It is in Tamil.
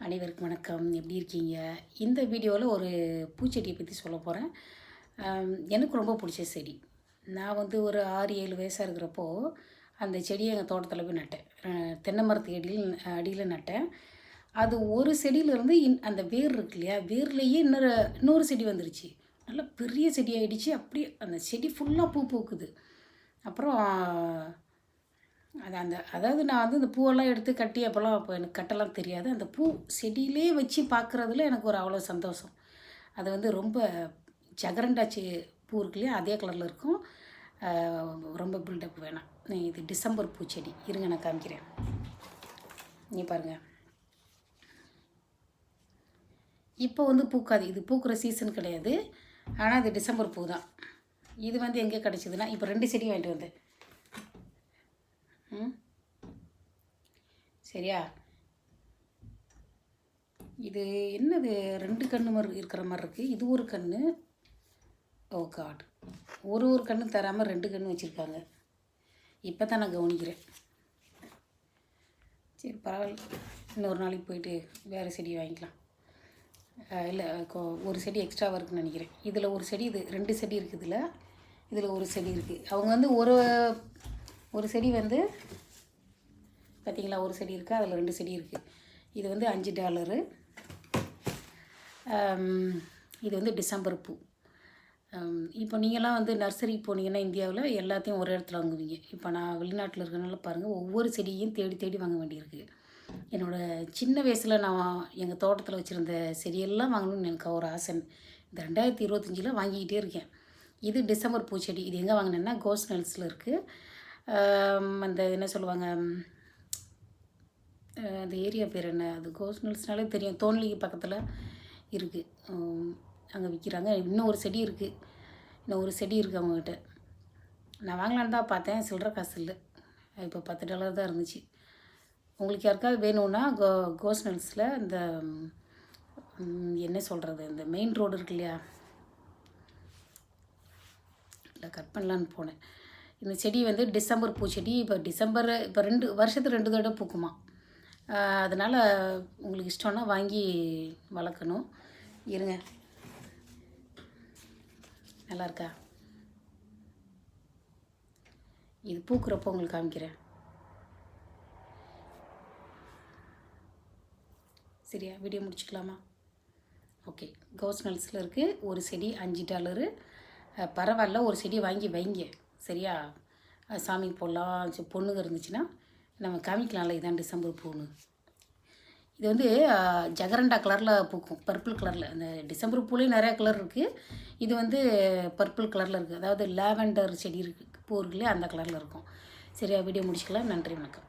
அனைவருக்கும் வணக்கம். எப்படி இருக்கீங்க? இந்த வீடியோவில் ஒரு பூச்செடியை பற்றி சொல்ல போகிறேன் எனக்கு ரொம்ப பிடிச்ச செடி. நான் வந்து ஒரு ஆறு ஏழு வயசாக இருக்கிறப்போ அந்த செடியை எங்கள் தோட்டத்தில் போய் நட்டேன். தென்னை மரத்துக்கு அடியில் அடியில் நட்டேன். அது ஒரு செடியிலேருந்து இன் அந்த வேர் இருக்கு இல்லையா? வேர்லேயே இன்னொரு இன்னொரு செடி வந்துருச்சு. நல்லா பெரிய செடி ஆகிடுச்சு அப்படியே அந்த செடி ஃபுல்லாக பூ பூக்குது. அப்புறம் அது அந்த அதாவது நான் வந்து இந்த பூவெல்லாம் எடுத்து கட்டி அப்போல்லாம் அப்போ எனக்கு கட்டெல்லாம் தெரியாது. அந்த பூ செடியிலே வச்சு பார்க்குறதுல எனக்கு ஒரு அவ்வளோ சந்தோஷம். அது வந்து ரொம்ப ஜகரண்டாச்சி பூ இருக்கு இல்லையா? அதே கலரில் இருக்கும். ரொம்ப பில்டப் வேணாம். நீ இது டிசம்பர் பூச்செடி இருங்க நான் காமிக்கிறேன். நீ பாருங்கள் இப்போ வந்து பூக்காது. இது பூக்கிற சீசன் கிடையாது. ஆனால் இது டிசம்பர் பூ தான். இது வந்து எங்கே கிடச்சிதுன்னா இப்போ ரெண்டு செடி வாங்கிட்டு வந்தேன். ம்? சரியா? இது என்னது? ரெண்டு கண்ணு மாதிரி இருக்கிற மாதிரி இருக்குது இது ஒரு கண்ணு. Oh ஓ காட் ஒரு ஒரு கண்ணு தராமல் ரெண்டு கண்ணு வச்சுருக்காங்க. இப்போ தான் நான் கவனிக்கிறேன். சரி பரவாயில்ல. இன்னொரு நாளைக்கு போயிட்டு வேறு செடி வாங்கிக்கலாம். இல்லை ஒரு செடி எக்ஸ்ட்ராவாக இருக்குன்னு நினைக்கிறேன். இதில் ஒரு செடி இது ரெண்டு செடி இருக்குது இதில் இதில் ஒரு செடி இருக்குது அவங்க வந்து ஒரு ஒரு செடி வந்து பார்த்தீங்களா ஒரு செடி இருக்குது அதில் ரெண்டு செடி இருக்குது இது வந்து அஞ்சு டாலரு. இது வந்து டிசம்பர் பூ. இப்போ நீங்களாம் வந்து நர்சரி போனீங்கன்னா இந்தியாவில் எல்லாத்தையும் ஒரு இடத்துல வாங்குவீங்க. இப்போ நான் வெளிநாட்டில் இருக்கிறனால பாருங்கள் ஒவ்வொரு செடியையும் தேடி தேடி வாங்க வேண்டியிருக்கு. என்னோடய சின்ன வயசில் நான் எங்கள் தோட்டத்தில் வச்சுருந்த செடியெல்லாம் வாங்கணும்னு எனக்கு ஒரு ஆசை. இந்த ரெண்டாயிரத்தி இருபத்தஞ்சில் வாங்கிக்கிட்டே இருக்கேன். இது டிசம்பர் பூச்செடி இது எங்கே வாங்கினேன்னா கோஸ் நெல்ஸில் இருக்குது அந்த என்ன சொல்லுவாங்க அந்த ஏரியா பேர் என்ன அது கோஸ்னல்ஸ்னாலே தெரியும். தோன்லிக்கு பக்கத்தில் இருக்குது அங்கே விற்கிறாங்க இன்னும் ஒரு செடி இருக்குது இன்னும் ஒரு செடி இருக்குது அவங்கக்கிட்ட நான் வாங்கலான்னு தான் பார்த்தேன். சில்லற காசு இல்லை. இப்போ பத்து டாலர் தான் இருந்துச்சு. உங்களுக்கு யாருக்காவது வேணும்னா கோ கோஸ்னல்ஸில் இந்த என்ன சொல்கிறது இந்த மெயின் ரோடு இருக்கு இல்லையா? இல்லை கட் பண்ணலான்னு போனேன். இந்த செடி வந்து டிசம்பர் பூச்செடி இப்போ டிசம்பர் இப்போ ரெண்டு வருஷத்துக்கு ரெண்டு தடவை பூக்குமா. அதனால் உங்களுக்கு இஷ்டம்னா வாங்கி வளர்க்கணும். இருங்க. நல்லா இருக்கா? இது பூக்குறப்போ உங்களுக்கு காமிக்கிறேன். சரியா? வீடியோ முடிச்சுக்கலாமா? ஓகே. கவுஸ் நல்ஸில் இருக்குது ஒரு செடி அஞ்சு டாலரு. பரவாயில்ல ஒரு செடி வாங்கி வைங்க. சரியா? சாமி சாமிக்கு போடலாம் பொண்ணுங்க இருந்துச்சுன்னா நம்ம காமிக்கலாம்ல இதான் டிசம்பர் பூன்னு. இது வந்து ஜகரண்டா கலரில் பூக்கும். பர்பிள் கலரில். அந்த டிசம்பர் பூலேயும் நிறையா கலர் இருக்குது இது வந்து பர்பிள் கலரில் இருக்குது அதாவது லாவெண்டர் செடி இருக்குது பூ இருக்குல்லையே அந்த கலரில் இருக்கும். சரியா? வீடியோ முடிச்சுக்கலாம். நன்றி வணக்கம்.